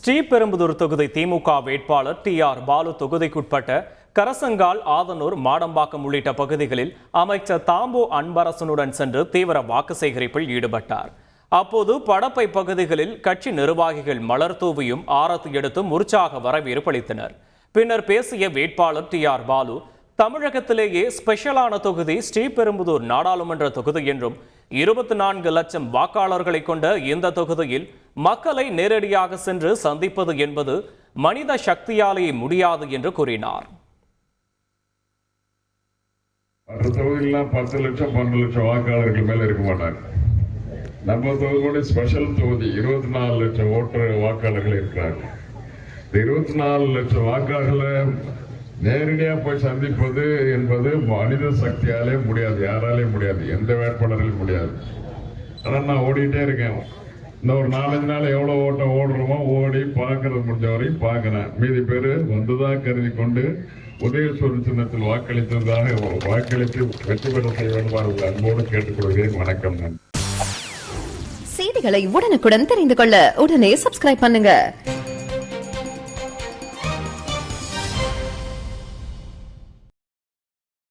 ஸ்ரீபெரும்புதூர் தொகுதி திமுக வேட்பாளர் D R Balu தொகுதிக்குட்பட்ட கரசங்கால் ஆதனூர் மாடம்பாக்கம் உள்ளிட்ட பகுதிகளில் அமைச்சர் தாம்போ அன்பரசனுடன் சென்று தீவிர வாக்கு சேகரிப்பில் ஈடுபட்டார். அப்போது படப்பை பகுதிகளில் கட்சி நிர்வாகிகள் மலர் தூவியும் ஆரத்து எடுத்தும் உற்சாக வரவேற்பு அளித்தனர் பின்னர் பேசிய வேட்பாளர் டி ஆர் பாலு தமிழகத்திலேயே ஸ்பெஷலான தொகுதி ஸ்ரீபெரும்புதூர் நாடாளுமன்ற தொகுதி என்றும் இருபத்தி நான்கு லட்சம் வாக்காளர்களை கொண்ட இந்த தொகுதியில் மக்களை நேரடியாக சென்று சந்திப்பது என்பது மனித சக்தியாலே முடியாது என்று கூறினார். மற்ற தொகுதியெல்லாம் பத்து லட்சம் பன்னெண்டு லட்சம் வாக்காளர்கள் மேல இருக்க மாட்டாங்க. நம்ம தொகுதியோட ஸ்பெஷல் தொகுதி இருபத்தி நாலு லட்சம் ஓட்டர் வாக்காளர்கள் இருக்கிறாங்க. இந்த இருபத்தி நாலு லட்சம் வாக்காளர்களை நேரடியா போய் சந்திப்பது என்பது மனித சக்தியாலே முடியாது யாராலே முடியாது எந்த வேட்பாளர்களும் முடியாது. ஆனால் நான் ஓடிட்டே இருக்கேன். இந்த ஒரு நாலஞ்சு நாள் எவ்வளோ ஓட்டம் ஓடுறோமோ ஓடி பார்க்கறது முடிஞ்ச வரையும் பார்க்கிறேன். மீதி பேர் வந்ததாக கருதி கொண்டு உதயசூரன் சின்னத்தில் வாக்களித்ததாக வாக்களித்து வெற்றி பெற செய்ய வேண்டும் அன்போடு கேட்டுக்கொள்கிறேன். வணக்கம். நன்றி. செய்திகளை உடனுக்குடன் தெரிந்து கொள்ள உடனே சப்ஸ்கிரைப் பண்ணுங்க.